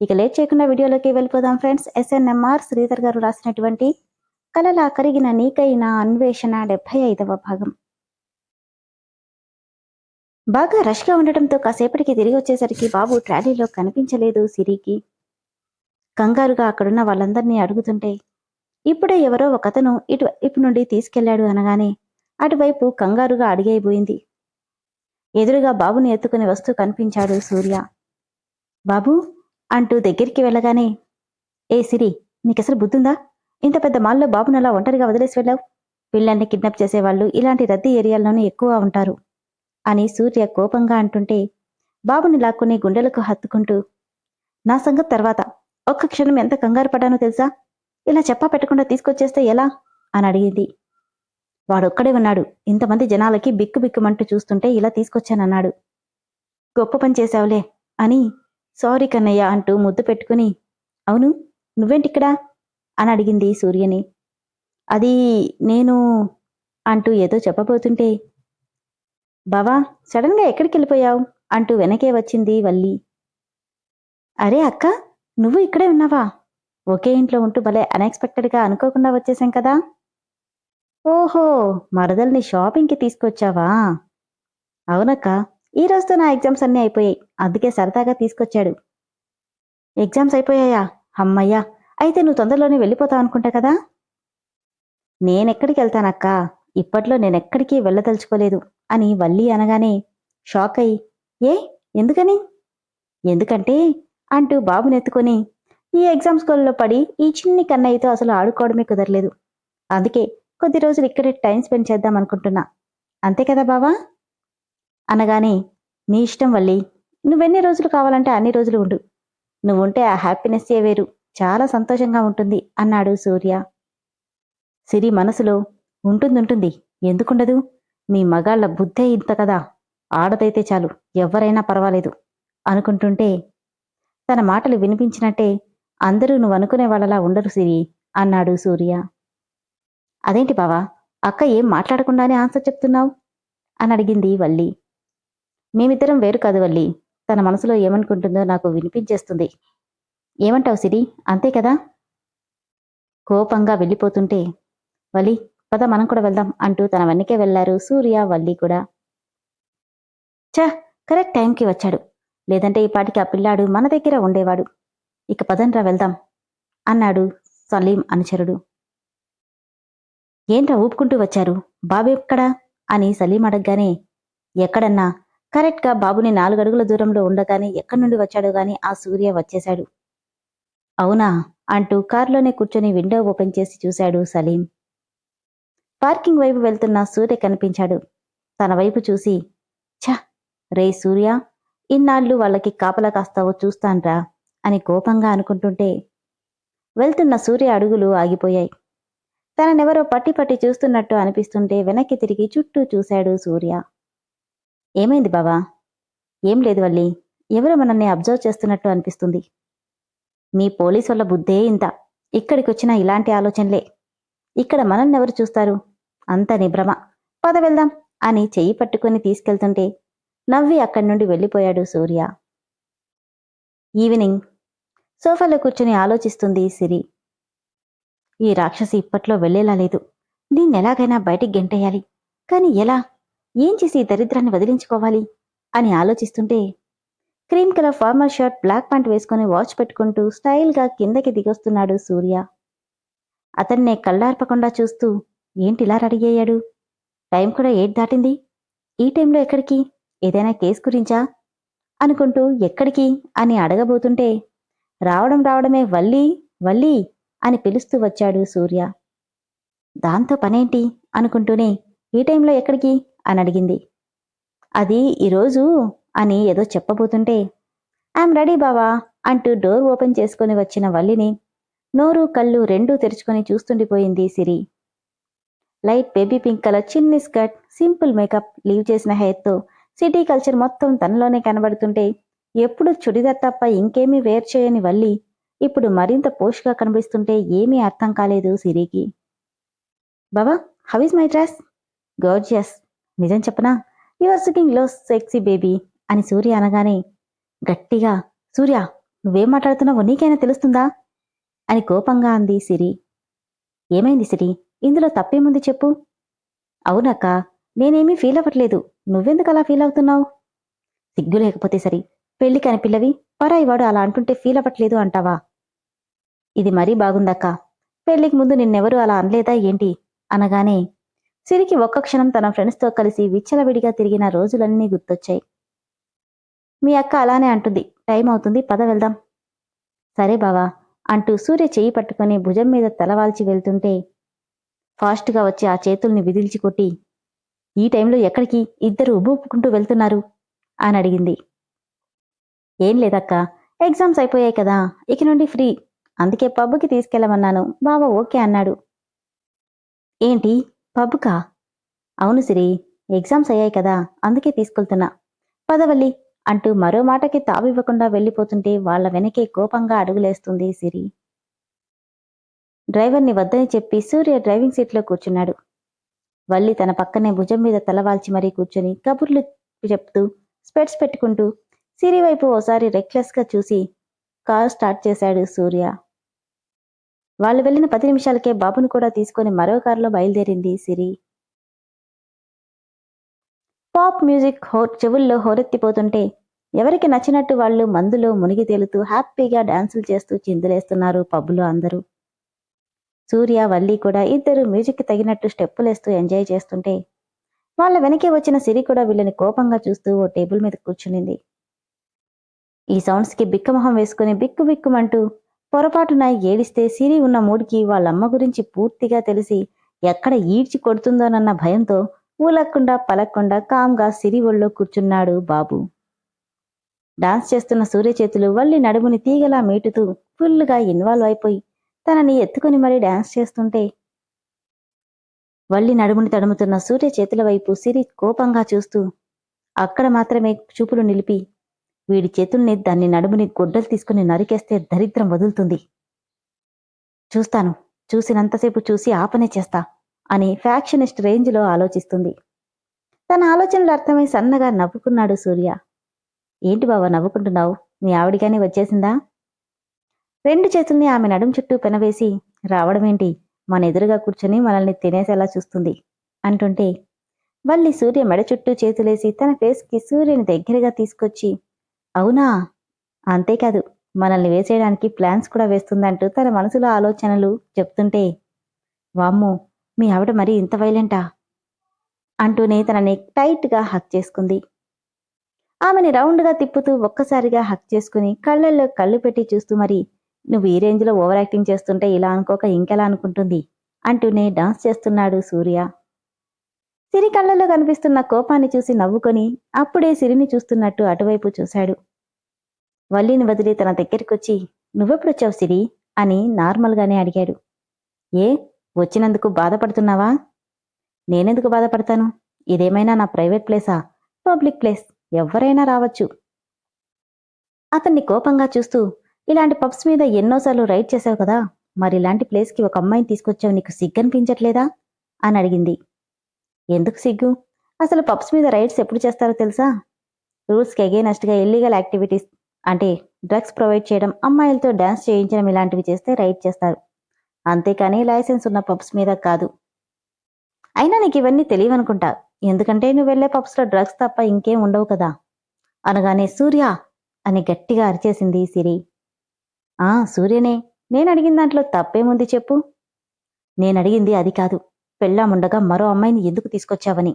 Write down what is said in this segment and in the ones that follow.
ఇక లేట్ చేయకుండా వీడియోలోకి వెళ్ళిపోదాం ఫ్రెండ్స్. ఎస్ఎన్ఎంఆర్ శ్రీధర్ గారు రాసినటువంటి కలలా కరిగిన నీకైన అన్వేషణ డెబ్బై ఐదవ భాగం. బాగా రష్గా ఉండటంతో కాసేపటికి తిరిగి వచ్చేసరికి బాబు ట్రాలీలో కనిపించలేదు సిరికి. కంగారుగా అక్కడున్న వాళ్ళందరినీ అడుగుతుంటే ఇప్పుడే ఎవరో ఒకతను ఇటు ఇటు నుండి తీసుకెళ్ళాడు అనగానే అటువైపు కంగారుగా అడిగైపోయింది. ఎదురుగా బాబుని ఎత్తుకుని వస్తూ కనిపించాడు సూర్య. బాబు అంటూ దగ్గరికి వెళ్ళగానే ఏ సిరి నీకసలు బుద్ధుందా? ఇంత పెద్ద మాల్లో బాబును అలా ఒంటరిగా వదిలేసి వెళ్ళావు? పిల్లల్ని కిడ్నాప్ చేసేవాళ్ళు ఇలాంటి రద్దీ ఏరియాల్లోనే ఎక్కువ ఉంటారు అని సూర్య కోపంగా అంటుంటే బాబుని లాక్కుని గుండెలకు హత్తుకుంటూ నా సంగతి తర్వాత. ఒక్క క్షణం ఎంత కంగారు పడ్డానో తెలుసా? ఇలా చెప్పా పెట్టకుండా తీసుకొచ్చేస్తే ఎలా? అని అడిగింది. వాడొక్కడే ఉన్నాడు. ఇంతమంది జనాలకి బిక్కు బిక్కుమంటూ చూస్తుంటే ఇలా తీసుకొచ్చానన్నాడు. గొప్ప పని చేశావులే అని సారీ కన్నయ్య అంటూ ముద్దు పెట్టుకుని అవును నువ్వేంటిక్కడా? అని అడిగింది సూర్యని. అది నేను అంటూ ఏదో చెప్పబోతుంటే బావా సడన్గా ఎక్కడికి వెళ్ళిపోయావు అంటూ వెనకే వచ్చింది వల్లి. అరే అక్క నువ్వు ఇక్కడే ఉన్నావా? ఒకే ఇంట్లో ఉంటూ భలే అన్ఎక్స్పెక్టెడ్గా అనుకోకుండా వచ్చేసాం కదా? ఓహో మరదల్ని షాపింగ్కి తీసుకొచ్చావా? అవునక్క ఈ రోజుతో నా ఎగ్జామ్స్ అన్నీ అయిపోయాయి. అందుకే సరదాగా తీసుకొచ్చాడు. ఎగ్జామ్స్ అయిపోయాయా? అమ్మయ్యా! అయితే నువ్వు తొందరలోనే వెళ్ళిపోతావు అనుకుంటా కదా? నేనెక్కడికి వెళ్తానక్క? ఇప్పట్లో నేనెక్కడికి వెళ్ళదలుచుకోలేదు అని వల్లి అనగానే షాక్ అయి ఏ? ఎందుకని? ఎందుకంటే అంటూ బాబునెత్తుకొని ఈ ఎగ్జామ్స్ స్కూల్లో పడి ఈ చిన్ని కన్నయ్యతో అసలు ఆడుకోవడమే కుదరలేదు. అందుకే కొద్ది రోజులు ఇక్కడే టైం స్పెండ్ చేద్దాం అనుకుంటున్నా. అంతే కదా బావా? అనగానే నీ ఇష్టం వల్లి. నువ్వెన్ని రోజులు కావాలంటే అన్ని రోజులు ఉండు. నువ్వుంటే ఆ హ్యాపీనెస్సే వేరు. చాలా సంతోషంగా ఉంటుంది అన్నాడు సూర్య. సిరి మనసులో ఉంటుందుంటుంది. ఎందుకుండదు? మీ మగాళ్ళ బుద్ధే ఇంత కదా. ఆడదైతే చాలు. ఎవరైనా పర్వాలేదు అనుకుంటుంటే తన మాటలు వినిపించినట్టే అందరూ నువ్వు అనుకునే వాళ్ళలా ఉండరు సిరి అన్నాడు సూర్య. అదేంటి బావా? అక్క ఏం మాట్లాడకుండానే ఆన్సర్ చెప్తున్నావు? అని అడిగింది వల్లి. మేమిద్దరం వేరు కాదు వల్లి. తన మనసులో ఏమనుకుంటుందో నాకు వినిపించేస్తుంది. ఏమంటావు సిరి? అంతే కదా? కోపంగా వెళ్ళిపోతుంటే వలి పద మనం కూడా వెళ్దాం అంటూ తన వెనకే వెళ్ళారు సూర్య వల్లి కూడా. చ కరెక్ట్ టైంకి వచ్చాడు. లేదంటే ఈ పాటికి ఆ పిల్లాడు మన దగ్గర ఉండేవాడు. ఇక పదండ్రా వెళ్దాం అన్నాడు సలీం అనుచరుడు. ఏంట్రా ఊపుకుంటూ వచ్చారు? బాబెక్కడా అని సలీం అడగగానే ఎక్కడన్నా? కరెక్ట్గా బాబుని నాలుగడుగుల దూరంలో ఉండగానే ఎక్కడి నుండి వచ్చాడో గాని ఆ సూర్య వచ్చేశాడు. అవునా? అంటూ కారులోనే కూర్చొని విండో ఓపెన్ చేసి చూశాడు సలీం. పార్కింగ్ వైపు వెళ్తున్న సూర్య కనిపించాడు. తన వైపు చూసి ఛ! రే సూర్య ఇన్నాళ్ళు వాళ్ళకి కాపలా కాస్తావో చూస్తాన్రా అని కోపంగా అనుకుంటుంటే వెళ్తున్న సూర్య అడుగులు ఆగిపోయాయి. తననెవరో పట్టి పట్టి చూస్తున్నట్టు అనిపిస్తుంటే వెనక్కి తిరిగి చుట్టూ చూశాడు సూర్య. ఏమైంది బావా? ఏం లేదు వల్లి. ఎవరో మనల్ని అబ్జర్వ్ చేస్తున్నట్టు అనిపిస్తుంది. మీ పోలీసు వాళ్ళ బుద్ధే ఇంత. ఇక్కడికి వచ్చిన ఇలాంటి ఆలోచనలే. ఇక్కడ మనల్ని ఎవరు చూస్తారు? అంత నిభ్రమ పద వెళ్దాం అని చెయ్యి పట్టుకుని తీసుకెళ్తుంటే నవ్వి అక్కడి నుండి వెళ్ళిపోయాడు సూర్య. ఈవినింగ్. సోఫాలో కూర్చుని ఆలోచిస్తుంది సిరి. ఈ రాక్షసి ఇప్పట్లో వెళ్ళేలా లేదు. దీన్ని ఎలాగైనా బయటికి గెంటేయాలి. కాని ఎలా? ఏం చేసి ఈ దరిద్రాన్ని వదిలించుకోవాలి? అని ఆలోచిస్తుంటే cream colour formal shirt black pant వేసుకుని వాచ్ పెట్టుకుంటూ స్టైల్గా కిందకి దిగొస్తున్నాడు సూర్య. అతన్నే కళ్ళార్పకుండా చూస్తూ ఏంటిలా రెడీ అయ్యాడు? టైం కూడా ఏడ్ దాటింది? ఈ టైంలో ఎక్కడికి? ఏదైనా కేసు గురించా? అనుకుంటూ ఎక్కడికి? అని అడగబోతుంటే రావడం రావడమే వల్లి వల్లి అని పిలుస్తూ వచ్చాడు సూర్య. దాంతో పనేంటి? అనుకుంటూనే ఈ టైంలో ఎక్కడికి? అని అడిగింది. అది ఈరోజు అని ఏదో చెప్పబోతుంటే ఐఎమ్ రెడీ బావా అంటూ డోర్ ఓపెన్ చేసుకుని వచ్చిన వల్లిని నోరు కళ్ళు రెండూ తెరుచుకొని చూస్తుండిపోయింది సిరి. లైట్ బేబీ పింక్ కలర్ చిన్ని స్కర్ట్ సింపుల్ మేకప్ లీవ్ చేసిన హెయిర్తో సిటీ కల్చర్ మొత్తం తనలోనే కనబడుతుంటే ఎప్పుడు చుడిదార్ తప్ప ఇంకేమీ వేర్ చేయని వల్లి ఇప్పుడు మరింత పోష్గా కనిపిస్తుంటే ఏమీ అర్థం కాలేదు సిరికి. బాబా how is my dress? Gorgeous. నిజం చెప్పనా? యువర్ ఆర్లో సెక్సీ బేబీ అని సూర్య అనగానే గట్టిగా సూర్య నువ్వేం మాట్లాడుతున్నావో నీకైనా తెలుస్తుందా? అని కోపంగా అంది సిరి. ఏమైంది సిరి? ఇందులో తప్పేముంది చెప్పు. అవునక్క నేనేమీ ఫీల్ అవ్వట్లేదు. నువ్వెందుకు అలా ఫీల్ అవుతున్నావు? సిగ్గు లేకపోతే సరి పెళ్ళి కాని పిల్లవి పరాయివాడు అలా అంటుంటే ఫీల్ అవ్వట్లేదు అంటావా? ఇది మరీ బాగుందక్క. పెళ్ళికి ముందు నిన్నెవరూ అలా అనలేదా ఏంటి? అనగానే సిరికి ఒక్క క్షణం తన ఫ్రెండ్స్తో కలిసి విచ్చలవిడిగా తిరిగిన రోజులన్నీ గుర్తొచ్చాయి. మీ అక్క అలానే అంటుంది. టైం అవుతుంది పద వెళ్దాం. సరే బావా అంటూ సూర్య చెయ్యి పట్టుకొని భుజం మీద తలవాల్చి వెళ్తుంటే ఫాస్ట్గా వచ్చి ఆ చేతుల్ని విదిల్చి కొట్టి ఈ టైంలో ఎక్కడికి? ఇద్దరు ఉబ్బుకుంటూ వెళ్తున్నారు అని అడిగింది. ఏం లేదక్క ఎగ్జామ్స్ అయిపోయాయి కదా ఇక నుండి ఫ్రీ. అందుకే పబ్కి తీసుకెళ్ళమన్నాను. బావ ఓకే అన్నాడు. ఏంటి? పబ్కా అవును సిరి ఎగ్జామ్స్ అయ్యాయి కదా అందుకే తీసుకెళ్తున్నా. పదవల్లి అంటూ మరో మాటకి తావివ్వకుండా వెళ్ళిపోతుంటే వాళ్ళ వెనకే కోపంగా అడుగులేస్తుంది సిరి. డ్రైవర్ని వద్దని చెప్పి సూర్య డ్రైవింగ్ సీట్లో కూర్చున్నాడు. వల్లి తన పక్కనే భుజం మీద తలవాల్చి మరీ కూర్చొని కబుర్లు చెప్తూ స్పెట్స్ పెట్టుకుంటూ సిరి వైపు ఓసారి రెక్లెస్గా చూసి కారు స్టార్ట్ చేశాడు సూర్య. వాళ్ళు వెళ్ళిన పది నిమిషాలకే బాబును కూడా తీసుకొని మరో కారులో బయలుదేరింది సిరి. పాప్ మ్యూజిక్ హో చెవుల్లో హోరెత్తిపోతుంటే ఎవరికి నచ్చినట్టు వాళ్ళు మందులో మునిగి తేలుతూ హ్యాపీగా డాన్సులు చేస్తూ చిందులేస్తున్నారు పబ్బులో అందరూ. సూర్య వల్లి కూడా ఇద్దరు మ్యూజిక్కి తగినట్టు స్టెప్పులేస్తూ ఎంజాయ్ చేస్తుంటే వాళ్ళ వెనకే వచ్చిన సిరి కూడా వీళ్ళని కోపంగా చూస్తూ ఓ టేబుల్ మీద కూర్చునింది. ఈ సౌండ్స్కి బిక్కమొహం వేసుకుని బిక్కు బిక్కుమంటూ పొరపాటున ఏడిస్తే సిరి ఉన్న మూడికి వాళ్ళమ్మ గురించి పూర్తిగా తెలిసి ఎక్కడ ఈడ్చి కొడుతుందోనన్న భయంతో ఊలక్కుండా పలక్కుండా కామ్గా సిరి ఒళ్ళో కూర్చున్నాడు బాబు. డాన్స్ చేస్తున్న సూర్య చేతులు వల్లి నడుముని తీగలా మీటుతూ ఫుల్గా ఇన్వాల్వ్ అయిపోయి తనని ఎత్తుకుని మరీ డాన్స్ చేస్తుంటే వల్లి నడుముని తడుముతున్న సూర్య చేతుల వైపు సిరి కోపంగా చూస్తూ అక్కడ మాత్రమే చూపులు నిలిపి వీడి చేతుల్ని దాన్ని నడుముని గొడ్డలు తీసుకుని నరికేస్తే దరిద్రం వదులుతుంది. చూస్తాను చూసినంతసేపు చూసి ఆపనే చేస్తా అని ఫ్యాక్షనిస్ట్ రేంజ్లో ఆలోచిస్తుంది. తన ఆలోచనలు అర్థమై సన్నగా నవ్వుకున్నాడు సూర్య. ఏంటి బావా నవ్వుకుంటున్నావు? మీ ఆవిడిగానే వచ్చేసిందా? రెండు చేతుల్ని ఆమె నడుం చుట్టూ పెనవేసి రావడమేంటి? మన ఎదురుగా కూర్చొని మనల్ని తినేసేలా చూస్తుంది అంటుంటే వల్లి సూర్య మెడ చుట్టూ చేతులేసి తన ఫేస్కి సూర్యుని దగ్గరగా తీసుకొచ్చి అవునా? అంతేకాదు మనల్ని వేసేయడానికి ప్లాన్స్ కూడా వేస్తుందంటూ తన మనసులో ఆలోచనలు చెప్తుంటే వామ్మో మీ ఆవిడ మరీ ఇంత వైలెంటా? అంటూనే తనని టైట్గా హక్ చేసుకుంది. ఆమెని రౌండ్గా తిప్పుతూ ఒక్కసారిగా హక్ చేసుకుని కళ్ళల్లో కళ్ళు పెట్టి చూస్తూ మరి నువ్వు ఈ రేంజ్లో ఓవర్ యాక్టింగ్ చేస్తుంటే ఇలా అనుకోక ఇంకెలా అనుకుంటుంది? అంటూనే డాన్స్ చేస్తున్నాడు సూర్య. సిరి కళ్ళల్లో కనిపిస్తున్న కోపాన్ని చూసి నవ్వుకొని అప్పుడే సిరిని చూస్తున్నట్టు అటువైపు చూశాడు. వల్లిని వదిలి తన దగ్గరికొచ్చి నువ్వెప్పుడొచ్చావు సిరి? అని నార్మల్గానే అడిగాడు. ఏ? వచ్చినందుకు బాధపడుతున్నావా? నేనెందుకు బాధపడతాను? ఇదేమైనా నా ప్రైవేట్ ప్లేసా? Public place? ఎవరైనా రావచ్చు. అతన్ని కోపంగా చూస్తూ ఇలాంటి పబ్స్ మీద ఎన్నోసార్లు రైడ్ చేశావు కదా మరి ఇలాంటి ప్లేస్కి ఒక అమ్మాయిని తీసుకొచ్చావు నీకు సిగ్గనిపించట్లేదా? అని అడిగింది. ఎందుకు సిగ్గు? అసలు పబ్స్ మీద రైడ్స్ ఎప్పుడు చేస్తారో తెలుసా? రూల్స్కి అగేనెస్ట్గా ఇల్లీగల్ యాక్టివిటీస్ అంటే డ్రగ్స్ ప్రొవైడ్ చేయడం అమ్మాయిలతో డ్యాన్స్ చేయించడం ఇలాంటివి చేస్తే రైడ్ చేస్తారు. అంతేకాని లైసెన్స్ ఉన్న పబ్స్ మీద కాదు. అయినా నీకు ఇవన్నీ తెలియవనుకుంటా. ఎందుకంటే నువ్వు వెళ్ళే పబ్స్లో డ్రగ్స్ తప్ప ఇంకేం ఉండవు కదా? అనగానే సూర్య అని గట్టిగా అరిచేసింది సిరి. ఆ సూర్యనే నేను అడిగిన దాంట్లో తప్పేముంది చెప్పు? నేను అడిగింది అది కాదు. పెళ్ళాముండగా మరో అమ్మాయిని ఎందుకు తీసుకొచ్చావని?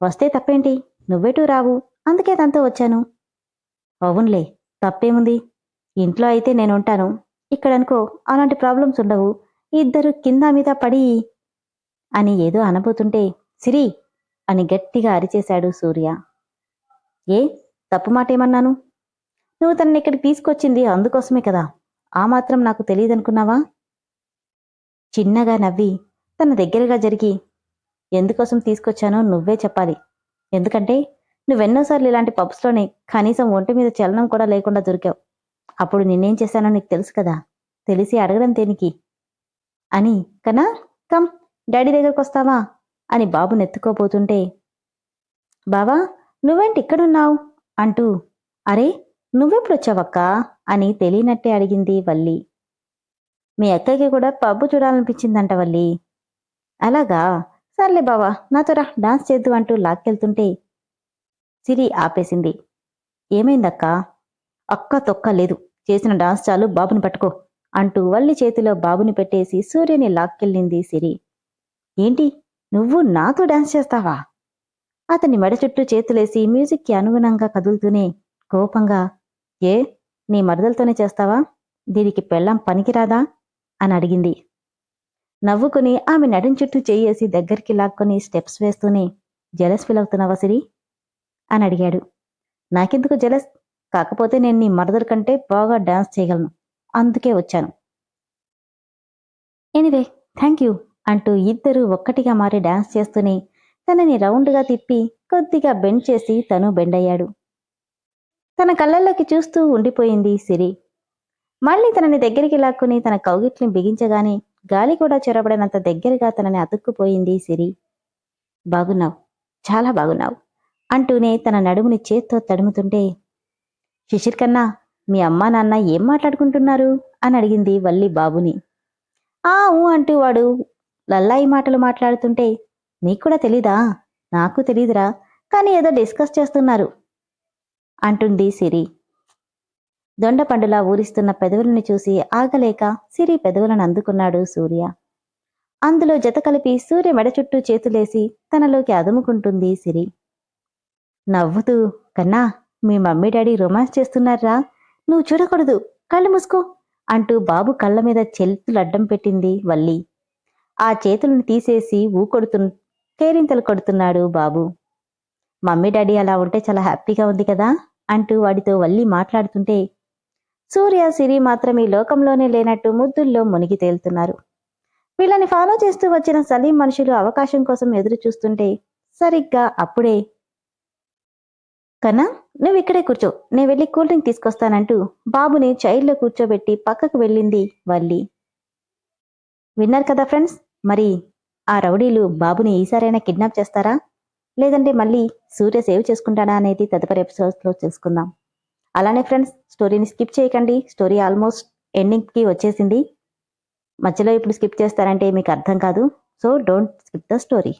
వస్తే తప్పేంటి? నువ్వేటూ రావు. అందుకే తనతో వచ్చాను. అవునులే తప్పేముంది? ఇంట్లో అయితే నేనుంటాను. ఇక్కడనుకో అలాంటి ప్రాబ్లమ్స్ ఉండవు. ఇద్దరు కింద మీద పడి అని ఏదో అనబోతుంటే సిరి అని గట్టిగా అరిచేశాడు సూర్య. ఏ తప్పు మాట ఏమన్నాను నువ్వు తనని ఇక్కడికి తీసుకొచ్చింది అందుకోసమే కదా. ఆ మాత్రం నాకు తెలియదనుకున్నావా? చిన్నగా నవ్వి తన దగ్గరగా జరిగి ఎందుకోసం తీసుకొచ్చానో నువ్వే చెప్పాలి. ఎందుకంటే నువ్వెన్నోసార్లు ఇలాంటి పబ్స్లోనే కనీసం ఒంటి మీద చలనం కూడా లేకుండా దొరికావు. అప్పుడు నిన్నేం చేశానో నీకు తెలుసు కదా. తెలిసి అడగడం దేనికి అని కన్నా కమ్ డాడీ దగ్గరకు వస్తావా అని బాబు నెత్తుకోబోతుంటే బావా నువ్వేంటి ఇక్కడున్నావు అంటూ అరే నువ్వెప్పుడు వచ్చావక్కా అని తెలియనట్టే అడిగింది వల్లి. మీ అక్కకి కూడా పబ్బు చూడాలనిపించిందంట వల్లి. అలాగా? సర్లే బావా నాతో రా డాన్స్ చేద్దు అంటూ లాక్కెళ్తుంటే సిరి ఆపేసింది. ఏమైందక్కా? అక్క తొక్క లేదు. చేసిన డాన్స్ చాలు బాబుని పట్టుకో అంటూ వల్లి చేతిలో బాబుని పెట్టేసి సూర్యని లాక్కెళ్ళింది సిరి. ఏంటి? నువ్వు నాతో డాన్స్ చేస్తావా? అతని మెడ చుట్టూ చేతులేసి మ్యూజిక్కి అనుగుణంగా కదులుతూనే కోపంగా ఏ నీ మరదలతోనే చేస్తావా? దీనికి పెళ్ళం పనికిరాదా? అని అడిగింది. నవ్వుకుని ఆమె నడుం చుట్టూ చేయేసి దగ్గరికి లాక్కొని స్టెప్స్ వేస్తూనే జలస్ ఫీల్ అవుతున్నావా సిరి? అని అడిగాడు. నాకెందుకు జలస్? కాకపోతే నేను నీ మరదర్ కంటే బాగా డాన్స్ చేయగలను. అందుకే వచ్చాను. ఎనివే థ్యాంక్ యూ అంటూ ఇద్దరూ ఒక్కటిగా మారి డాన్స్ చేస్తూనే తనని రౌండ్గా తిప్పి కొద్దిగా బెండ్ చేసి తను బెండ్ అయ్యాడు తన కళ్ళల్లోకి చూస్తూ ఉండిపోయింది సిరి. మళ్ళీ తనని దగ్గరికి లాక్కుని తన కౌగిట్ని బిగించగానే గాలి కూడా చొరబడినంత దగ్గరగా తనని అతుక్కుపోయింది సిరి. బాగున్నావు చాలా బాగున్నావు అంటూనే తన నడుముని చేత్తో తడుముతుంటే శిశిర్ కన్నా మీ అమ్మా నాన్న ఏం మాట్లాడుకుంటున్నారు? అని అడిగింది వల్లి బాబుని. ఆ ఊ అంటూ వాడు లల్లాయి మాటలు మాట్లాడుతుంటే నీకు కూడా తెలీదా? నాకు తెలీదురా కానీ ఏదో డిస్కస్ చేస్తున్నారు అంటుంది సిరి. దొండపండులా ఊరిస్తున్న పెదవులను చూసి ఆగలేక సిరి పెదవులను అందుకున్నాడు సూర్య. అందులో జత కలిపి సూర్య మెడ చుట్టూ చేతులేసి తనలోకి అదుముకుంటుంది సిరి. నవ్వుతూ కన్నా మీ మమ్మీ డాడీ రొమాన్స్ చేస్తున్నారా? నువ్వు చూడకూడదు కళ్ళు మూసుకో అంటూ బాబు కళ్ళ మీద చెల్తులు అడ్డం పెట్టింది వల్లి. ఆ చేతులను తీసేసి ఊకొడుతు కేరింతలు కొడుతున్నాడు బాబు. మమ్మీ డాడీ అలా ఉంటే చాలా హ్యాపీగా ఉంది కదా? అంటూ వాడితో వల్లి మాట్లాడుతుంటే సూర్య సిరి మాత్రం ఈ లోకంలోనే లేనట్టు ముద్దుల్లో మునిగి తేలుతున్నారు. వీళ్ళని ఫాలో చేస్తూ వచ్చిన సలీం మనుషులు అవకాశం కోసం ఎదురు చూస్తుంటే సరిగ్గా అప్పుడే కన్నా నువ్వు ఇక్కడే కూర్చో నేను వెళ్ళి కూల్ డ్రింక్ తీసుకొస్తానంటూ బాబుని చైర్లో కూర్చోబెట్టి పక్కకు వెళ్ళింది వల్లి. విన్నారు కదా ఫ్రెండ్స్ మరి ఆ రౌడీలు బాబుని ఈసారైనా కిడ్నాప్ చేస్తారా? లేదంటే మళ్ళీ సూర్య సేవ్ చేసుకుంటాడా అనేది తదుపరి ఎపిసోడ్స్లో తెలుసుకుందాం. అలానే ఫ్రెండ్స్ స్టోరీని స్కిప్ చేయకండి. స్టోరీ ఆల్మోస్ట్ ఎండింగ్కి వచ్చేసింది. మధ్యలో ఇప్పుడు స్కిప్ చేస్తారంటే మీకు అర్థం కాదు. So don't skip the story.